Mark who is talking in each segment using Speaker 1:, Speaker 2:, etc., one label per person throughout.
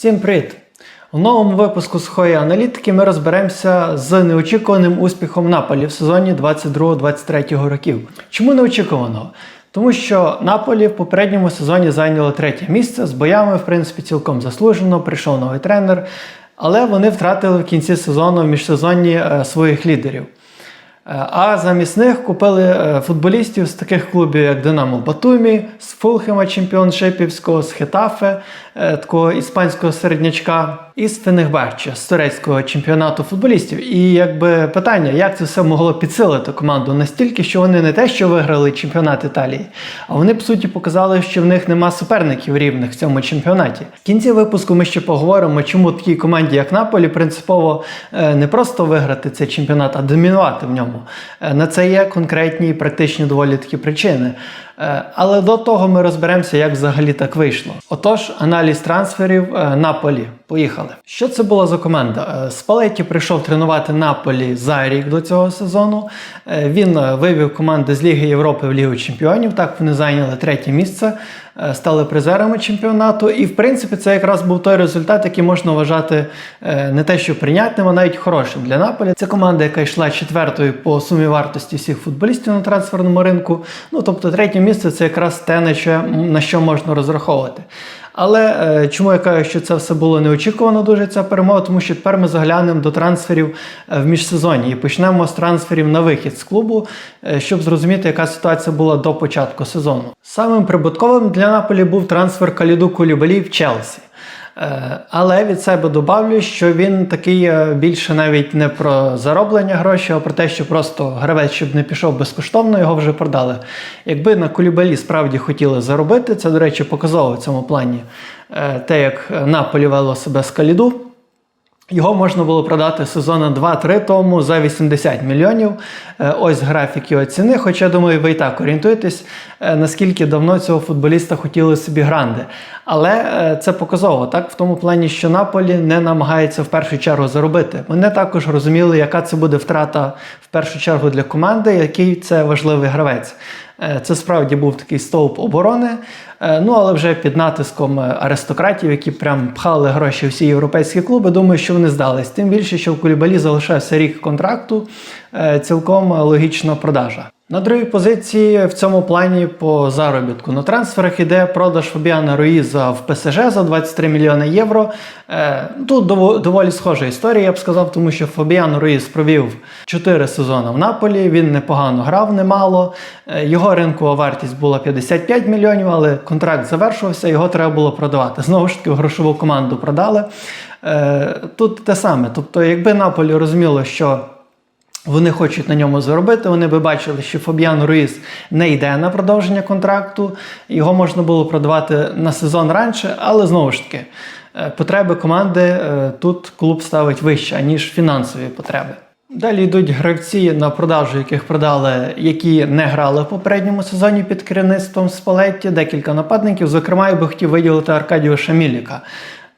Speaker 1: Всім привіт! У новому випуску сухої аналітики ми розберемося з неочікуваним успіхом Наполі в сезоні 22-23 років. Чому неочікуваного? Тому що Наполі в попередньому сезоні зайняло третє місце з боями, в принципі, цілком заслужено. Прийшов новий тренер, але вони втратили в кінці сезону в міжсезонні е, своїх лідерів. Е, А замість них купили е, футболістів з таких клубів, як Динамо Батумі, з Фулхема чемпіоншипівського, з Хетафе, такого іспанського середнячка, і з з турецького чемпіонату футболістів. І якби питання, як це все могло підсилити команду настільки, що вони не те, що виграли чемпіонат Італії, а вони по суті показали, що в них нема суперників рівних в цьому чемпіонаті. В кінці випуску ми ще поговоримо, чому такій команді, як Наполі, принципово е, не просто виграти цей чемпіонат, а домінувати в ньому. Е, На це є конкретні і практичні доволі такі причини. Е, Але до того ми розберемося, як взагалі так вийшло. Отож, аналіз трансферів на Наполі. Поїхали. Що це була за команда? Е, Спалетті прийшов тренувати Наполі за рік до цього сезону. Е, Він е, вивів команди з Ліги Європи в Лігу Чемпіонів. Так вони зайняли третє місце, стали призерами чемпіонату. І в принципі це якраз був той результат, який можна вважати не те, що прийнятним, а навіть хорошим для Наполі. Це команда, яка йшла четвертою по сумі вартості всіх футболістів на трансферному ринку. Ну тобто, третє місце це якраз те, на що можна розраховувати. Але е, чому я кажу, що це все було неочікувано дуже ця перемога? Тому що тепер ми заглянемо до трансферів е, в міжсезоні і почнемо з трансферів на вихід з клубу, е, щоб зрозуміти, яка ситуація була до початку сезону. Самим прибутковим для Наполі був трансфер Каліду Кулібалі в Челсі. Е, Але від себе добавлю, що він такий е, більше навіть не про зароблення грошей, а про те, що просто гравець, щоб не пішов безкоштовно, його вже продали. Якби на Кулібалі справді хотіли заробити, це, до речі, показово в цьому плані е, те, як Наполі вело себе з Каліду. Його можна було продати сезона 2-3 тому за 80 мільйонів. Е, Ось графік його ціни. Хоча, думаю, ви і так орієнтуєтесь, е, наскільки давно цього футболіста хотіли собі гранди. Але е, це показово, так, в тому плані, що Наполі не намагається в першу чергу заробити. Вони також розуміли, яка це буде втрата в першу чергу для команди, який це важливий гравець. Е, Це справді був такий стовп оборони. Е, Ну але вже під натиском е, аристократів, які прям пхали гроші всі європейські клуби, думаю, що вони здались. Тим більше, що в Кулібалі залишався рік контракту, цілком логічна продажа. На другій позиції в цьому плані по заробітку на трансферах іде продаж Фабіана Руїза в ПСЖ за 23 мільйони євро. Е, Тут доволі схожа історія, я б сказав, тому що Фабіан Руїз провів 4 сезони в Наполі. Він непогано грав, немало. Е, Його ринкова вартість була 55 мільйонів, але контракт завершувався, його треба було продавати. Знову ж таки, грошову команду продали. Е, Тут те саме. Тобто, якби Наполі розуміло, що вони хочуть на ньому заробити. Вони би бачили, що Фабіан Руїс не йде на продовження контракту. Його можна було продавати на сезон раніше, але знову ж таки, е, потреби команди е, тут клуб ставить вище, ніж фінансові потреби. Далі йдуть гравці на продажу, яких продали, які не грали в попередньому сезоні під керівництвом Спалетті, декілька нападників. Зокрема, я би хотів виділити Аркадію Шаміліка.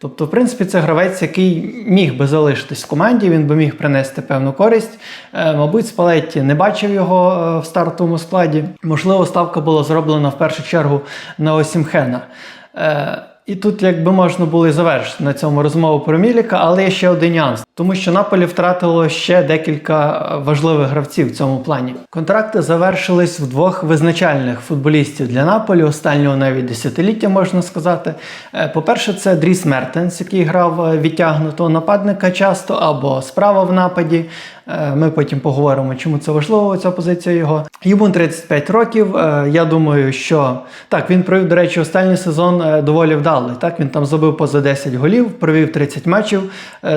Speaker 1: Тобто, в принципі, це гравець, який міг би залишитись в команді, він би міг принести певну користь. Е, Мабуть, Спалетті не бачив його е, в стартовому складі. Можливо, ставка була зроблена в першу чергу на Осімхена. І тут якби можна було і завершити на цьому розмову про Міліка, але є ще один нюанс, тому що Наполі втратило ще декілька е, важливих гравців в цьому плані. Контракти завершились в двох визначальних футболістів для Наполі, останнього навіть десятиліття можна сказати. Е, По-перше, це Дріс Мертенс, який грав е, відтягнутого нападника часто або справа в нападі. Е, Ми потім поговоримо, чому це важливо, ця позиція його. Йому 35 років. Е, Я думаю, що так, він провів, до речі, останній сезон е, доволі вдалий. Так, він там забив поза 10 голів, провів 30 матчів.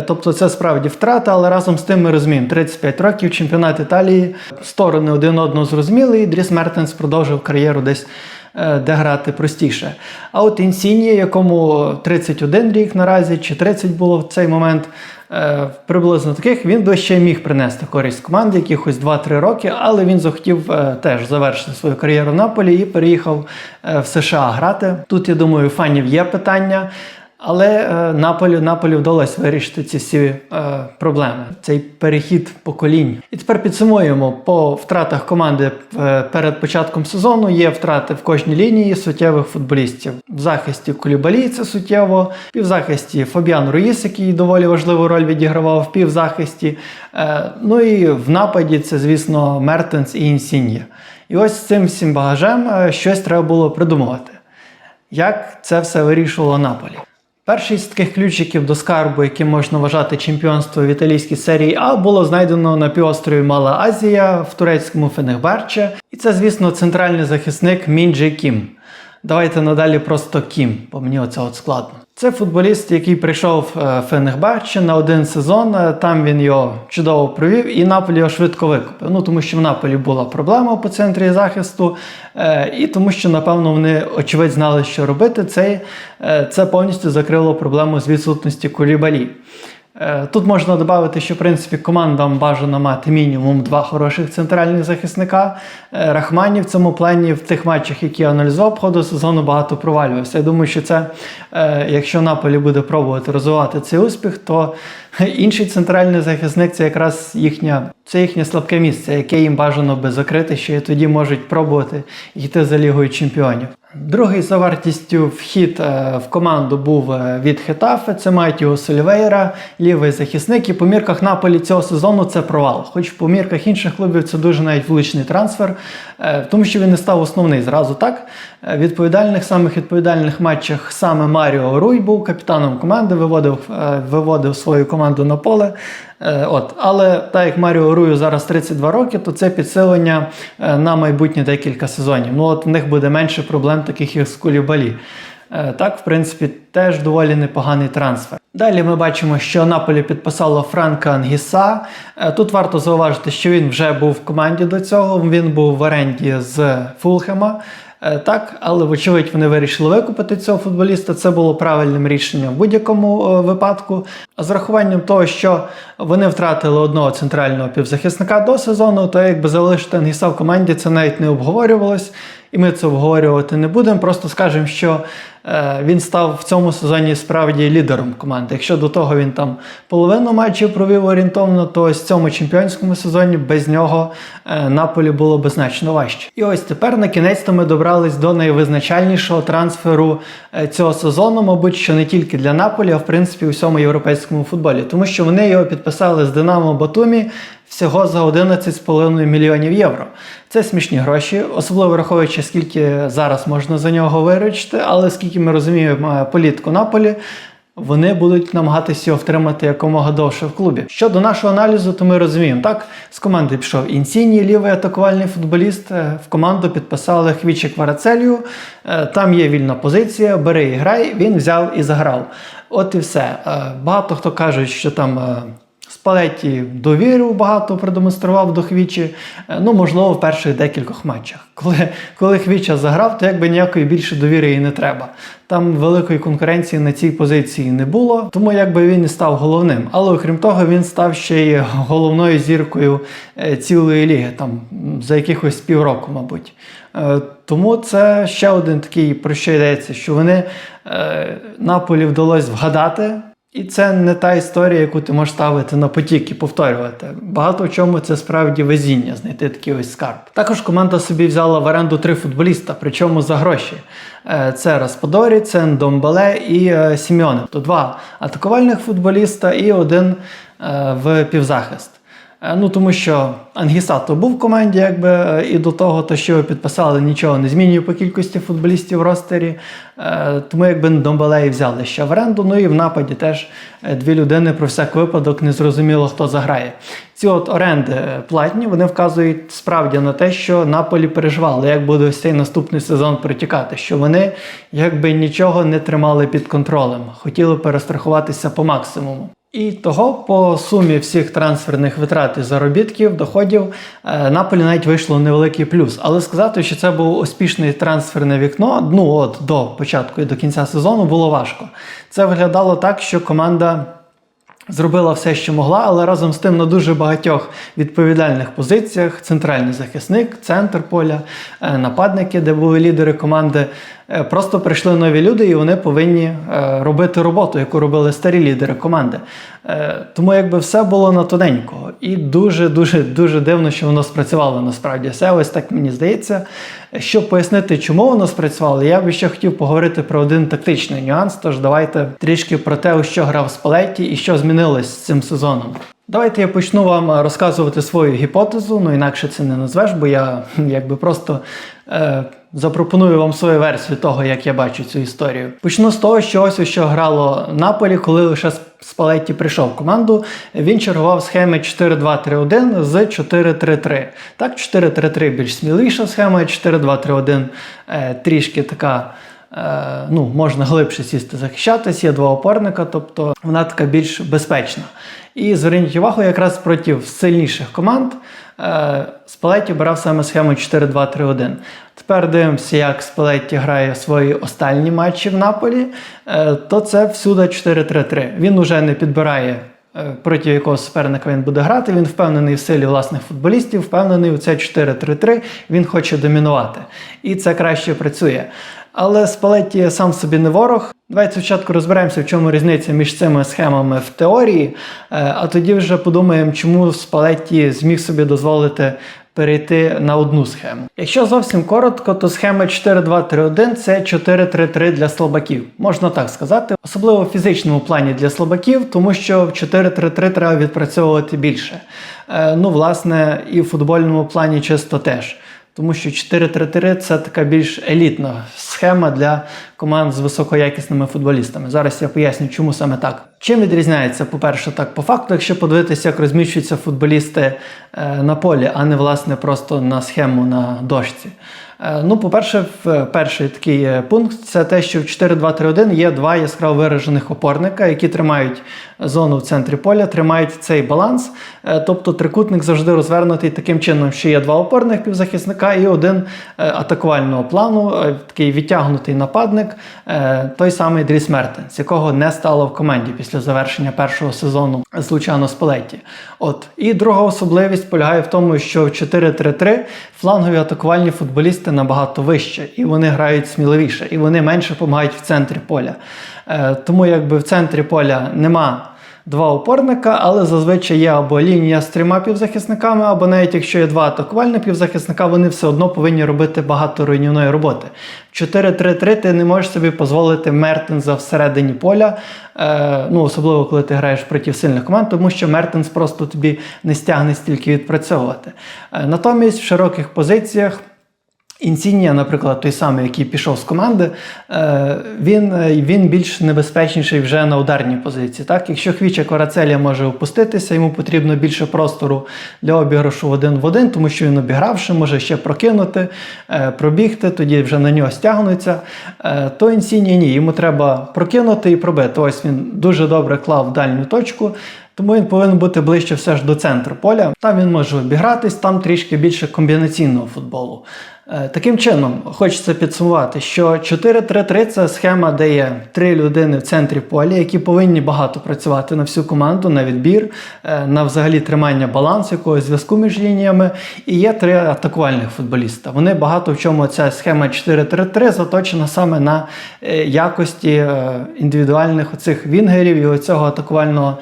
Speaker 1: Тобто це справді втрата, але разом з тим ми розуміємо, 35 років, чемпіонат Італії, сторони один одного зрозуміли, і Дріс Мертенс продовжив кар'єру десь де грати простіше. А от Інсіні, якому 31 рік наразі, чи 30 було в цей момент, е, приблизно таких, він би ще міг принести користь команді якихось 2-3 роки, але він захотів е, теж завершити свою кар'єру в Наполі і переїхав е, в США грати. Тут, я думаю, фанів є питання. Але е, Наполі, Наполі вдалося вирішити ці всі е, проблеми, цей перехід поколінь. І тепер підсумуємо по втратах команди е, перед початком сезону. Є втрати в кожній лінії суттєвих футболістів. В захисті Кулібалі це суттєво, в півзахисті Фабіан Руїс, який доволі важливу роль відігравав в півзахисті. Е, ну і в нападі це, звісно, Мертенс і Інсіньє. І ось з цим всім багажем е, щось треба було придумувати. Як це все вирішувало Наполі? Перший з таких ключиків до скарбу, яким можна вважати чемпіонство в італійській серії А, було знайдено на півострові Мала Азія в турецькому Фенехбарче. І це, звісно, центральний захисник Мінджі Кім. Давайте надалі просто Кім, бо мені оце от складно. Це футболіст, який прийшов в Фенехбарче на один сезон. е, Там він його чудово провів, і Наполі його швидко викупив. Ну тому що в Наполі була проблема по центрі захисту, е, і тому що, напевно, вони очевидь знали, що робити. Це, е, це повністю закрило проблему з відсутності Кулібалі. Е, Тут можна додати, що в принципі командам бажано мати мінімум два хороших центральних захисника. Е, Рахмані в цьому плані в тих матчах, які я аналізував ходу сезону, багато провалювався. Я думаю, що це, е, якщо Наполі буде пробувати розвивати цей успіх, то інший центральний захисник це якраз їхня, це їхнє слабке місце, яке їм бажано би закрити, що і тоді можуть пробувати йти за Лігою Чемпіонів. Другий за вартістю вхід е, в команду був е, від Хетафе, це Матіо Сольвейра, лівий захисник. І по мірках Наполі цього сезону це провал. Хоч по мірках інших клубів це дуже навіть влучний трансфер, е, тому що він не став основний зразу так. Е, Відповідальних самих відповідальних матчах саме Маріо Руй був капітаном команди, виводив, е, виводив свою команду на поле. Е, От, але так як Маріо Рую зараз 32 роки, то це підсилення на майбутні декілька сезонів. Ну от в них буде менше проблем, таких як з Кулібалі. Так, в принципі, теж доволі непоганий трансфер. Далі ми бачимо, що Наполі підписало Франка Ангіса. Тут варто зауважити, що він вже був в команді до цього. Він був в оренді з Фулхема. Е, Так, але вочевидь вони вирішили викупити цього футболіста. Це було правильним рішенням в будь-якому е, випадку. А з рахуванням того, що вони втратили одного центрального півзахисника до сезону, то якби залишити Ангіса в команді, це навіть не обговорювалось. І ми це обговорювати не будемо. Просто скажемо, що він став в цьому сезоні справді лідером команди. Якщо до того він там половину матчів провів орієнтовно, то ось в цьому чемпіонському сезоні без нього е, Наполі було би значно важче. І ось тепер на кінець ми добрались до найвизначальнішого трансферу е, цього сезону, мабуть, що не тільки для Наполі, а в принципі у всьому європейському футболі, тому що вони його підписали з Динамо Батумі всього за 11,5 мільйонів євро. Це смішні гроші, особливо враховуючи, скільки зараз можна за нього виручити, але скільки ми розуміємо е, політику Наполі. Вони будуть намагатися його втримати якомога довше в клубі. Щодо нашого аналізу, то ми розуміємо, так з команди пішов Інсіні, лівий атакувальний футболіст. Е, В команду підписали Хвічі Кварацелію. Е, Там є вільна позиція, бери і грай. Він взяв і заграв. От і все. Багато хто каже, що там. Спалеті довіру багато продемонстрував до Хвічі. Е, Ну, можливо, в перших декількох матчах. Коли, коли Хвіча заграв, то якби ніякої більше довіри і не треба. Там великої конкуренції на цій позиції не було, тому якби він і став головним. Але окрім того, він став ще й головною зіркою е, цілої ліги, там за якихось півроку, мабуть. Е, Тому це ще один такий, про що йдеться, що вони Наполі вдалося вгадати. І це не та історія, яку ти можеш ставити на потік і повторювати. Багато в чому це справді везіння, знайти такий ось скарб. Також команда собі взяла в оренду три футболіста, причому за гроші. Е, Це Распадорі, це Домбеле і е, Сіміоне. То два атакувальних футболіста і один е, в півзахист. Е, Ну, тому що Ангісато був в команді, якби е, і до того, то що його підписали, нічого не змінює по кількості футболістів в ростері. Е, Тому якби Домбалеї взяли ще в оренду. Ну і в нападі теж дві людини про всяк випадок не зрозуміло, хто заграє. Ці от оренди платні, вони вказують справді на те, що Наполі переживали, як буде ось цей наступний сезон протікати, що вони якби нічого не тримали під контролем, хотіли перестрахуватися по максимуму. І того по сумі всіх трансферних витрат і заробітків, доходів е, Наполі навіть вийшло невеликий плюс. Але сказати, що це був успішний трансферне вікно, ну от до початку і до кінця сезону було важко. Це виглядало так, що команда. Зробила все, що могла, але разом з тим на дуже багатьох відповідальних позиціях: центральний захисник, центр поля, е, нападники, де були лідери команди, Просто прийшли нові люди, і вони повинні е, робити роботу, яку робили старі лідери команди. Е, Тому якби все було на тоненького. І дуже, дуже, дуже дивно, що воно спрацювало насправді. Все ось так мені здається. Щоб пояснити, чому воно спрацювало, я би ще хотів поговорити про один тактичний нюанс. Тож давайте трішки про те, у що грав Спалетті і що змінилось з цим сезоном. Давайте я почну вам е, розказувати свою гіпотезу, ну інакше це не назвеш, бо я якби просто е, запропоную вам свою версію того, як я бачу цю історію. Почну з того, що ось що грало Наполі, коли лише Спалетті прийшов в команду. Він чергував схеми 4-2-3-1 з 4-3-3. Так, 4-3-3 більш сміливіша схема, 4-2-3-1 е, трішки така. Е, ну, можна глибше сісти захищатись, є два опорника, тобто вона така більш безпечна. І зверніть увагу, якраз проти сильніших команд Спалетті брав саме схему 4-2-3-1. Тепер дивимося, як Спалетті грає свої останні матчі в Наполі, е, то це всюди 4-3-3. Він уже не підбирає. е, Проти якого суперника він буде грати, він впевнений в силі власних футболістів, впевнений у це 4-3-3, він хоче домінувати. І це краще працює. Але Спалетті сам собі не ворог. Давайте спочатку розберемося, в чому різниця між цими схемами в теорії, е, а тоді вже подумаємо, чому Спалетті зміг собі дозволити перейти на одну схему. Якщо зовсім коротко, то схема 4-2-3-1 це 4-3-3 для слабаків, можна так сказати, особливо в фізичному плані для слабаків, тому що в 4-3-3 треба відпрацьовувати більше. Е, Ну, власне, і в футбольному плані чисто теж. Тому що 4-3-3 це така більш елітна схема для команд з високоякісними футболістами. Зараз я поясню, чому саме так. Чим відрізняється, по-перше, так по факту, якщо подивитися, як розміщуються футболісти е, на полі, а не власне просто на схему на дошці. Е, Ну, по-перше, перший такий е, пункт це те, що в 4-2-3-1 є два яскраво виражених опорника, які тримають зону в центрі поля, тримають цей баланс. Тобто трикутник завжди розвернутий таким чином, що є два опорних півзахисника і один атакувального плану, такий відтягнутий нападник, е, той самий Дріс Мертенс, якого не стало в команді після завершення першого сезону з Лучано Спалетті. От і друга особливість полягає в тому, що в 4-3-3 флангові атакувальні футболісти набагато вище, і вони грають сміливіше, і вони менше допомагають в центрі поля. Е, Тому якби в центрі поля нема два опорника, але зазвичай є або лінія з трьома півзахисниками, або навіть якщо є два атакувальні півзахисника, вони все одно повинні робити багато руйнівної роботи. В 4-3-3 ти не можеш собі дозволити Мертенса всередині поля, е, ну особливо коли ти граєш проти сильних команд, тому що Мертенс просто тобі не стягне стільки відпрацьовувати. Е, натомість в широких позиціях. Інсінія, наприклад, той самий, який пішов з команди, е, він, він більш небезпечніший вже на ударній позиції. Так? Якщо Хвіча Корацелія може опуститися, йому потрібно більше простору для обіграшу один в один, тому що він обігравши, може ще прокинути, е, пробігти, тоді вже на нього стягнуться. Е, То Інсінія ні, йому треба прокинути і пробити. Ось він дуже добре клав в дальню точку. Тому він повинен бути ближче все ж до центру поля. Там він може обігратись, там трішки більше комбінаційного футболу. Е, Таким чином, хочеться підсумувати, що 4-3-3 це схема, де є три людини в центрі поля, які повинні багато працювати на всю команду, на відбір, е, на взагалі тримання балансу, якогось зв'язку між лініями. І є три атакувальних футболіста. Вони багато в чому ця схема 4-3-3 заточена саме на е, якості індивідуальних оцих вінгерів і оцього атакувального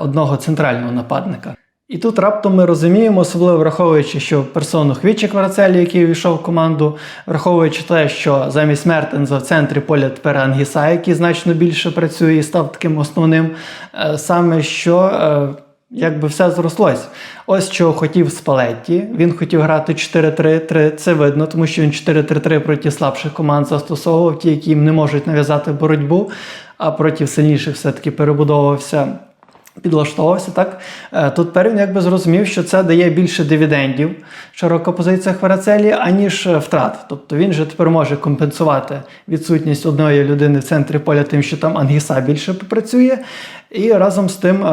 Speaker 1: одного центрального нападника. І тут раптом ми розуміємо, особливо враховуючи, що персону Хвічі Кварцелі, який увійшов в команду, враховуючи те, що замість Мертенза в центрі поля тепер Ангіса, який значно більше працює і став таким основним, е, саме що. е, Якби все зрослось. Ось що хотів Спалетті. Він хотів грати 4-3-3. Це видно, тому що він 4-3-3 проти слабших команд застосовував, ті, які їм не можуть нав'язати боротьбу, а проти сильніших все-таки перебудовувався підлаштовувався, так? Е, Тут тепер він якби зрозумів, що це дає більше дивідендів широка позиція Хварацелі, аніж е, втрат. Тобто він же тепер може компенсувати відсутність одної людини в центрі поля тим, що там Ангіса більше попрацює. І разом з тим.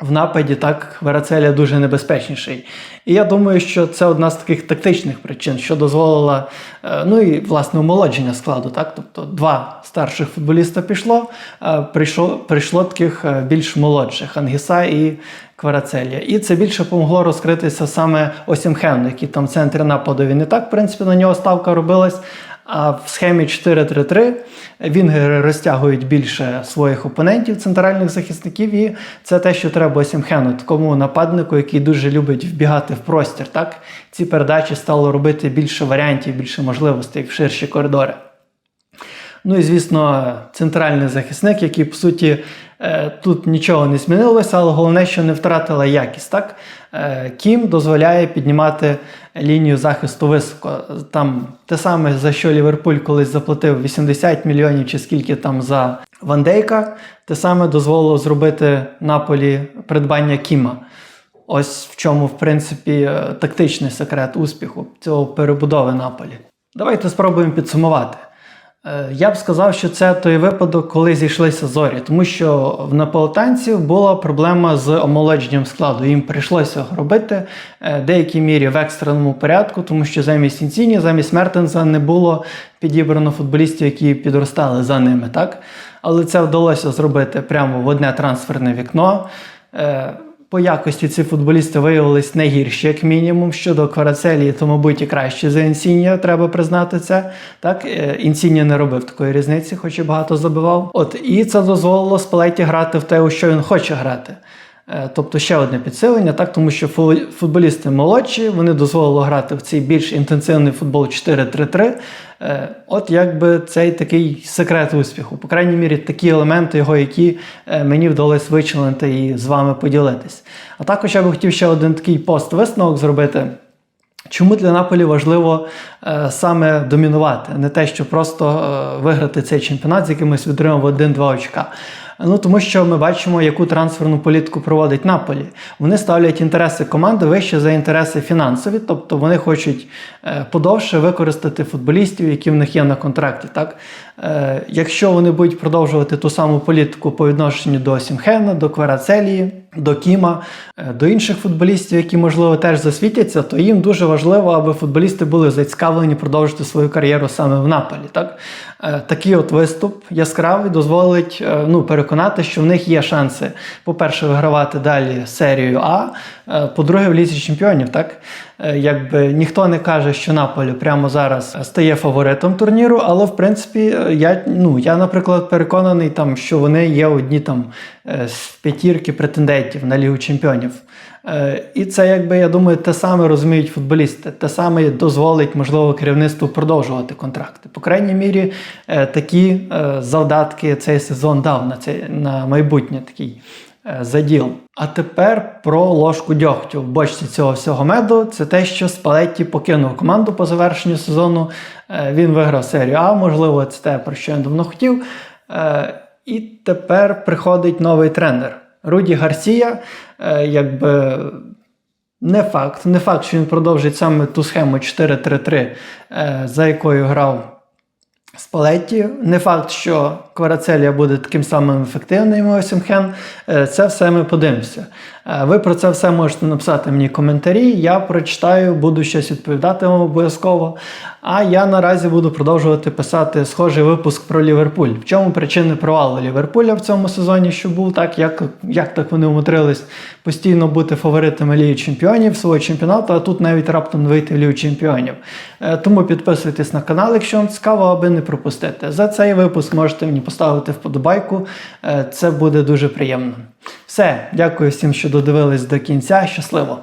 Speaker 1: В нападі так Верацеля дуже небезпечніший. І я думаю, що це одна з таких тактичних причин, що дозволила, е, ну і власне омолодження складу. Так? Тобто два старших футболіста пішло, е, прийшло, прийшло таких е, більш молодших Ангіса і Кварацелія. І це більше помогло розкритися саме Осімхену, який там в центрі нападу. Він і так, в принципі, на нього ставка робилась. А в схемі 4-3-3 вінгери розтягують більше своїх опонентів, центральних захисників, і це те, що треба Осімхену, такому нападнику, який дуже любить вбігати в простір. Так? Ці передачі стало робити більше варіантів, більше можливостей в ширші коридори. Ну і звісно, центральний захисник, який по суті тут нічого не змінилося, але головне, що не втратила якість. Так? Е, Кім дозволяє піднімати лінію захисту високо. Там те саме, за що Ліверпуль колись заплатив 80 мільйонів чи скільки там за Вандейка, те саме дозволило зробити Наполі придбання Кіма. Ось в чому, в принципі, е, тактичний секрет успіху цього перебудови Наполі. Давайте спробуємо підсумувати. Е, Я б сказав, що це той випадок, коли зійшлися зорі, тому що в наполитанців була проблема з омолодженням складу. Їм прийшлося робити е, в деякій мірі в екстреному порядку, тому що замість Інціні, замість Мертенса не було підібрано футболістів, які підростали за ними. так? Але це вдалося зробити прямо в одне трансферне вікно. Е, по якості ці футболісти виявились не гірші, як мінімум. Щодо Кварацелі, то, мабуть, і краще за інсіння. треба признати це. Так, Інсіння не робив такої різниці, хоч і багато забивав. От і це дозволило Спалеті грати в те, у що він хоче грати. Е, Тобто ще одне підсилення, так, тому що футболісти молодші, вони дозволили грати в цей більш інтенсивний футбол 4-3-3. Е, От якби цей такий секрет успіху. По крайній мірі, такі елементи його, які е, мені вдалося вичленити і з вами поділитись. А також я би хотів ще один такий пост-висновок зробити. Чому для Наполі важливо е, саме домінувати, не те, що просто е, виграти цей чемпіонат з якимось відривом в 1-2 очка. Ну тому що ми бачимо, яку трансферну політику проводить Наполі. Вони ставлять інтереси команди вище за інтереси фінансові, тобто вони хочуть е, подовше використати футболістів, які в них є на контракті. Так? Е, якщо вони будуть продовжувати ту саму політику по відношенню до Сімхена, до Кварацелії, до Кіма, е, до інших футболістів, які, можливо, теж засвітяться, то їм дуже важливо, аби футболісти були зацікавлені продовжити свою кар'єру саме в Наполі. Так? Е, Такий от виступ яскравий дозволить ну, переконати, що в них є шанси, по-перше, вигравати далі серію А, по-друге, в лізі чемпіонів. Так? Е, Якби ніхто не каже, що Наполі прямо зараз стає фаворитом турніру, але в принципі е, я, ну, я наприклад, переконаний, там, що вони є одні там е, з п'ятірки претендентів на Лігу чемпіонів. Е, І це, якби я думаю, те саме розуміють футболісти. Те саме дозволить, можливо, керівництву продовжувати контракти. По крайній мірі, е, такі е, завдатки цей сезон дав на, це, на майбутнє такий е, заділ. А тепер про ложку дьогтю в бочці цього всього меду. Це те, що Спалетті покинув команду по завершенню сезону. Е, Він виграв серію А, можливо, це те, про що я давно хотів. Е, І тепер приходить новий тренер. Руді Гарсія, е, якби не факт, не факт, що він продовжить саме ту схему 4-3-3, е, за якою грав Спалетті. Не факт, що Кварацелія буде таким самим ефективним Осімхен. Е, Це все ми подивимося. Е, Ви про це все можете написати мені коментарі. Я прочитаю, буду щось відповідати вам обов'язково. А я наразі буду продовжувати писати схожий випуск про Ліверпуль. В чому причини провалу Ліверпуля в цьому сезоні, що був так, як, як так вони умудрились постійно бути фаворитами Ліги Чемпіонів свого чемпіонату, а тут навіть раптом вийти в Лігу Чемпіонів. Е, Тому підписуйтесь на канал, якщо вам цікаво, аби не пропустити. За цей випуск можете мені поставити вподобайку. Е, Це буде дуже приємно. Все, дякую всім, що додивились до кінця. Щасливо!